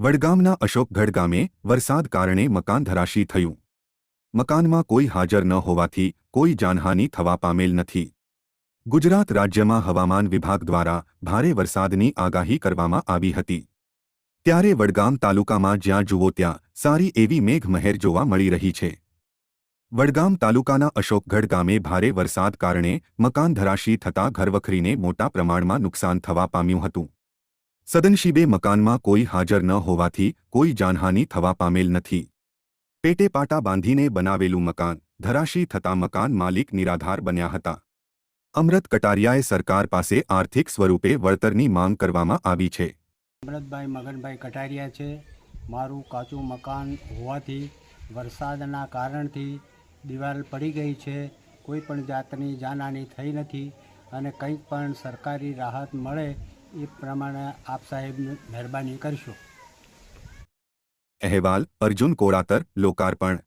વડગામના અશોકગઢ ગામે વરસાદ કારણે મકાન ધરાશી થયું. મકાનમાં કોઈ હાજર ન હોવાથી કોઈ જાનહાનિ થવા પામેલ નથી. ગુજરાત રાજ્યમાં હવામાન વિભાગ દ્વારા ભારે વરસાદની આગાહી કરવામાં આવી હતી. ત્યારે વડગામ તાલુકામાં જ્યાં જુઓ ત્યાં સારી એવી મેઘમહેર જોવા મળી રહી છે. વડગામ તાલુકાના અશોકગઢ ગામે ભારે વરસાદ કારણે મકાન ધરાશી થતા ઘરવખરીને મોટા પ્રમાણમાં નુકસાન થવા પામ્યું હતું. સદનશીબે મકાનમાં કોઈ હાજર ન હોવાથી કોઈ જાનહાનિ થવા પામેલ નથી. પેટે પાટા બાંધીને બનાવેલું મકાન ધરાશી થતા મકાન માલિક નિરાધાર બન્યા હતા. અમૃત કટારિયાએ સરકાર પાસે આર્થિક સ્વરૂપે વળતરની માંગ કરવામાં આવી છે. અમૃતભાઈ મગનભાઈ કટારિયા છે. મારું કાચું મકાન હોવાથી વરસાદના કારણથી દિવાલ પડી ગઈ છે. કોઈ પણ જાતની જાનહાની થઈ નથી અને કંઈક પણ સરકારી રાહત મળે એ પ્રમાણે આપ સાહેબ મહેરબાની કરશો. અહેવાલ અર્જુન કોળાતર લોકાર્પણ.